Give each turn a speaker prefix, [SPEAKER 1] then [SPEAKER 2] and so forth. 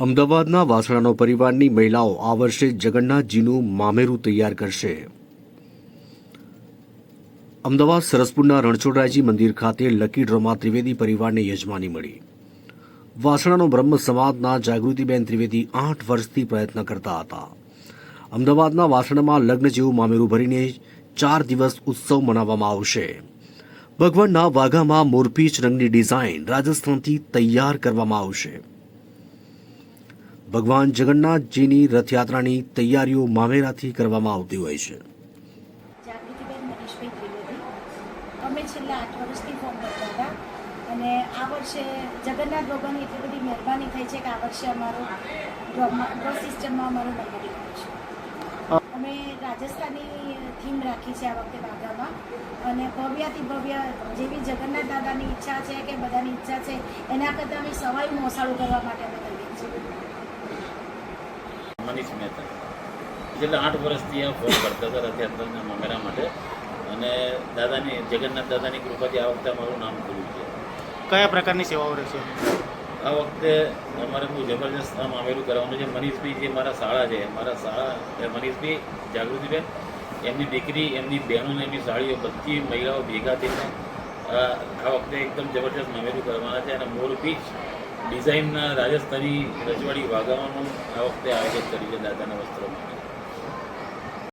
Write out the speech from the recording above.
[SPEAKER 1] અમદાવાદના વાસણાનો પરિવારની મહિલાઓ આ વર્ષે જગન્નાથજીનું મામેરું તૈયાર કરશે. અમદાવાદ સરસપુરના રણછોડરાયજી મંદિર ખાતે લકી ડ્રોમાં ત્રિવેદી પરિવારને યજમાની મળી. વાસણાનો બ્રહ્મ સમાજના જાગૃતિબેન ત્રિવેદી આઠ વર્ષથી પ્રયત્ન કરતા હતા. અમદાવાદના વાસણામાં લગ્ન જેવું મામેરું ભરીને ચાર દિવસ ઉત્સવ મનાવવામાં આવશે. ભગવાનના વાઘામાં મોરપીચ રંગની ડિઝાઇન રાજસ્થાનથી તૈયાર કરવામાં આવશે. ભગવાન જગન્નાથજીની રથયાત્રાની તૈયારીઓ મામેરાથી કરવામાં આવતી હોય છે.
[SPEAKER 2] અમે છેલ્લા આઠ વર્ષથી ફોર્મ ભરતા હતા અને આ વર્ષે જગન્નાથ ભગવાનની એટલી બધી મહેરબાની થઈ છે કે આ વર્ષે અમારો ડ્રો સિસ્ટમમાં અમારો નંબર નીકળ્યો છે. અમે રાજસ્થાની થીમ રાખી છે આ વખતે બાગામાં અને ભવ્યાથી ભવ્ય જેવી જગન્નાથ દાદાની ઈચ્છા છે કે બધાની ઈચ્છા છે એના કરતાં અમે સવાઈ મોસાળું કરવા માટે અમે કરીએ છીએ.
[SPEAKER 3] મનીષ મહેતા છેલ્લા આઠ વર્ષથી આ ફોન કરતા હતા રથયાત્રાના મમેરા માટે. અને દાદાની જગન્નાથ દાદાની કૃપાથી આ વખતે અમારું નામ ખુલ્યું છે
[SPEAKER 4] કયા પ્રકારની સેવાઓ રહેશે?
[SPEAKER 3] આ વખતે અમારે બહુ જબરજસ્ત કામ આવેલું કરવાનું છે. મનીષભાઈ જે મારા શાળા છે મારા શાળા મનીષભાઈ જાગૃતિબેન એમની દીકરી એમની બહેનો ને એમની સાળીઓ બધી મહિલાઓ ભેગા થઈને આ આ વખતે એકદમ જબરજસ્ત મામેરું કરવાના છે. અને મોર બીચ ડિઝાઇનના રાજસ્થાની રજવાડી વાગાવાનું આ વખતે આયોજન કર્યું છે દાદાના વસ્ત્રો